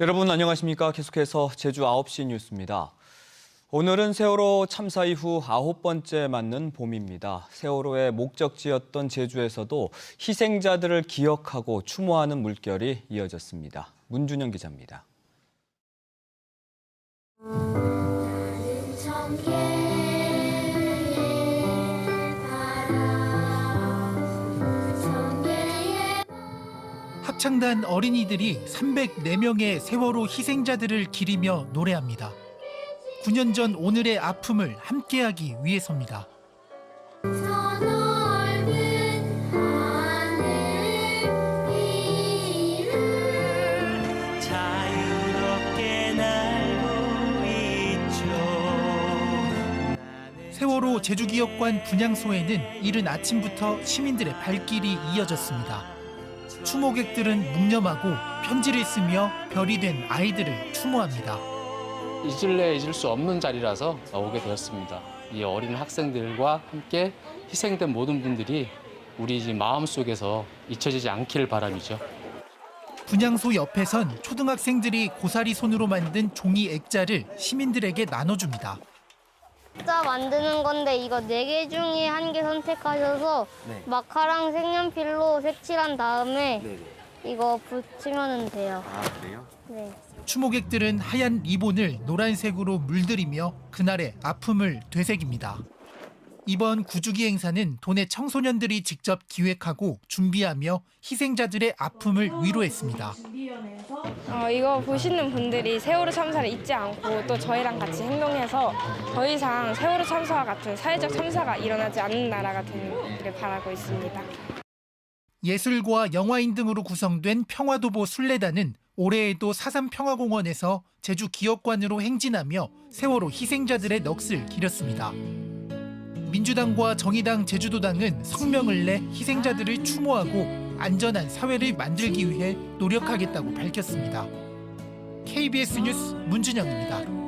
여러분 안녕하십니까? 계속해서 제주 9시 뉴스입니다. 오늘은 세월호 참사 이후 아홉 번째 맞는 봄입니다. 세월호의 목적지였던 제주에서도 희생자들을 기억하고 추모하는 물결이 이어졌습니다. 문준영 기자입니다. 합창단 어린이들이 304명의 세월호 희생자들을 기리며 노래합니다. 9년 전 오늘의 아픔을 함께하기 위해서입니다. 세월호 제주기업관 분향소에는 이른 아침부터 시민들의 발길이 이어졌습니다. 추모객들은 묵념하고 편지를 쓰며 별이 된 아이들을 추모합니다. 잊을래 잊을 수 없는 자리라서 오게 되었습니다. 이 어린 학생들과 함께 희생된 모든 분들이 우리 이 마음 속에서 잊혀지지 않기를 바람이죠. 분향소 옆에선 초등학생들이 고사리 손으로 만든 종이 액자를 시민들에게 나눠줍니다. 자 만드는 건데 이거 네 개 중에 한 개 선택하셔서 마카랑 색연필로 색칠한 다음에 이거 붙이면 돼요. 아 그래요? 네. 추모객들은 하얀 리본을 노란색으로 물들이며 그날의 아픔을 되새깁니다. 이번 구주기 행사는 도내 청소년들이 직접 기획하고 준비하며 희생자들의 아픔을 위로했습니다. 어, 이거 보시는 분들이 세월호 참사를 잊지 않고 또 저희랑 같이 행동해서 더 이상 세월호 참사와 같은 사회적 참사가 일어나지 않는 나라가 되기를 바라고 있습니다. 예술과 영화인 등으로 구성된 평화도보 순례단은 올해에도 사삼 평화공원에서 제주 기업관으로 행진하며 세월호 희생자들의 넋을 기렸습니다. 민주당과 정의당 제주도당은 성명을 내 희생자들을 추모하고 안전한 사회를 만들기 위해 노력하겠다고 밝혔습니다. KBS 뉴스 문준영입니다.